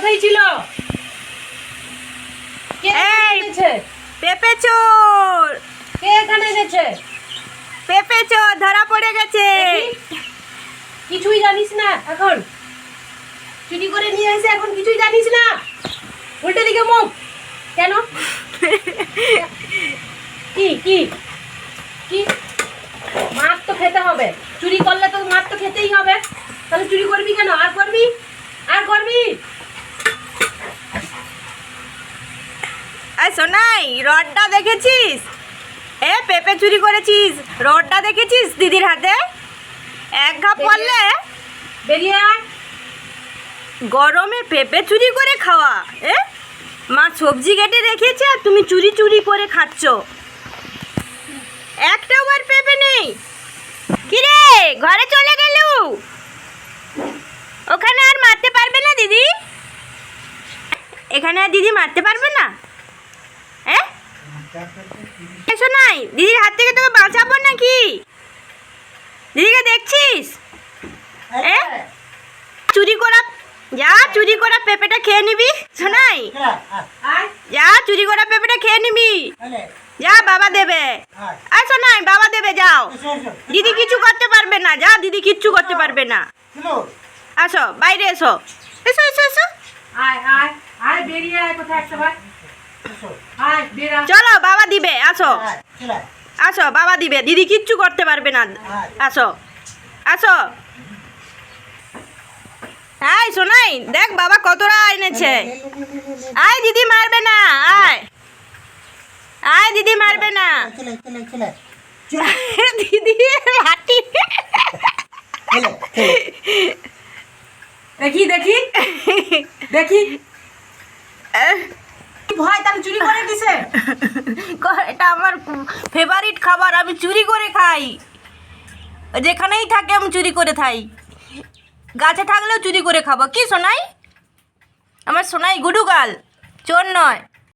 কোথায় ছিল? কে এই! এনেছে? পেঁপে চোর। কে এখানে এনেছে? পেঁপে চোর ধরা পড়ে গেছে। কিছুই জানিস না এখন। চুরি করে নিয়ে এসে এখন কিছুই জানিস না। উল্টে দিকে মুখ। কেন? কি কি? কি? মাছ তো খেতে হবে। চুরি করলে তো মাছ তো খেতেই হবে। তাহলে চুরি করবি কেন? আর করবি আর করবি এই সোনাই রডটা দেখেছিস? এ পেঁপে চুরি করেছিস। রডটা দেখেছিস দিদির হাতে? এক ঘা পড়লে বেরিয়ে গরমে পেঁপে চুরি করে খাওয়া এ? মা সবজি কেটে রেখেছে আর তুমি চুরি চুরি করে খাচ্ছ। একটাও আর পেঁপে নেই। কিরে ঘরে চলে গেল? ওখানে আর মারতে পারবে না দিদি? এখানে আর দিদি মারতে পারবে না? এসো নাই। দিদির হাত থেকে তোকে বাঁচাবো নাকি? দিদিকে দেখছিস? এ? চুরি করা যা চুরি করা পেঁপেটা খেয়ে নিবি। শোনাই যা চুরি করা পেঁপেটা খেয়ে নিবি। যা বাবা দেবে। আর। শোনাই বাবা দেবে যাও। দিদি কিছু করতে পারবে না যা দিদি কিচ্ছু করতে পারবে না। আসো বাইরে এসো। এসো এসো এসো। আয় আয় আয় বেরিয়ে আয় কোথায় একটা চলো বাবা দিবে আসো। আসো বাবা দিবে। দিদি কিচ্ছু করতে পারবে না। আসো। আসো। আয় শোনাই দেখ বাবা কতটা এনেছে। আয় দিদি মারবে না আয়। আয় দিদি মারবে না। দিদি লাঠি দেখি দেখি। দেখি। ভয়, তাহলে চুরি করে দিছে? এটা আমার ফেভারিট খাবার, আমি চুরি করে খাই। যেখানেই থাকে, আমি চুরি করে খাই গাছে থাকলেও চুরি করে খাব। কি সোনাই? আমার সোনাই গুডুগাল, চোর নয়।